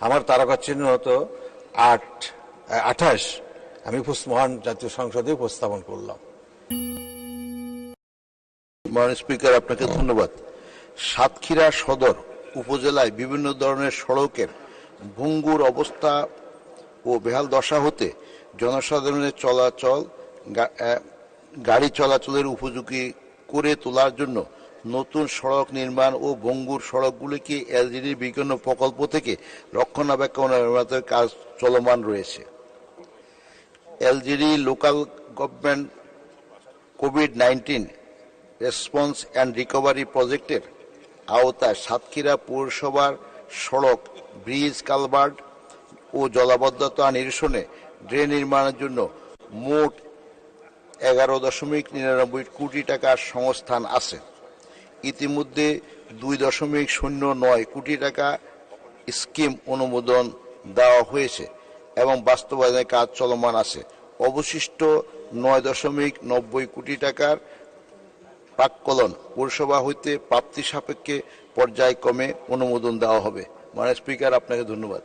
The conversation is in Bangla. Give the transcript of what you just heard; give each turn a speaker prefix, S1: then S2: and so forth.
S1: আমার তারকা চিহ্ন হতো আট আঠাশ। আমি মহান জাতীয় সংসদে উপস্থাপন করলাম।
S2: মাননীয় স্পিকার, আপনাকে ধন্যবাদ। সাতক্ষীরা সদর উপজেলায় বিভিন্ন ধরনের সড়কের ভঙ্গুর অবস্থা ও বেহাল দশা হতে জনসাধারণের চলাচল গাড়ি চলাচলের উপযোগী করে তোলার জন্য নতুন সড়ক নির্মাণ ও ভঙ্গুর সড়কগুলিকে এলজিডি বিজ্ঞান প্রকল্প থেকে রক্ষণাবেক্ষণ ও মেরামতের কাজ চলমান রয়েছে। LGD local government covid nineteen response and recovery প্রজেক্টের আওতায় সাতক্ষীরা পৌরসভার সড়ক, ব্রিজ কালভার্ট ও জলাবদ্ধতা নিরসনে ড্রেন নির্মাণের জন্য মোট এগারো দশমিক নিরানব্বই কোটি টাকার সংস্থান আছে। ইতিমধ্যে দুই দশমিক শূন্য নয় কোটি টাকা স্কিম অনুমোদন দেওয়া হয়েছে এবং বাস্তবায়নের কাজ চলমান আছে। অবশিষ্ট নয় দশমিক নব্বই কোটি টাকার প্রাক্কলন পৌরসভা হইতে প্রাপ্তি সাপেক্ষে পর্যায়ক্রমে অনুমোদন দেওয়া হবে। মানে স্পিকার, আপনাকে ধন্যবাদ।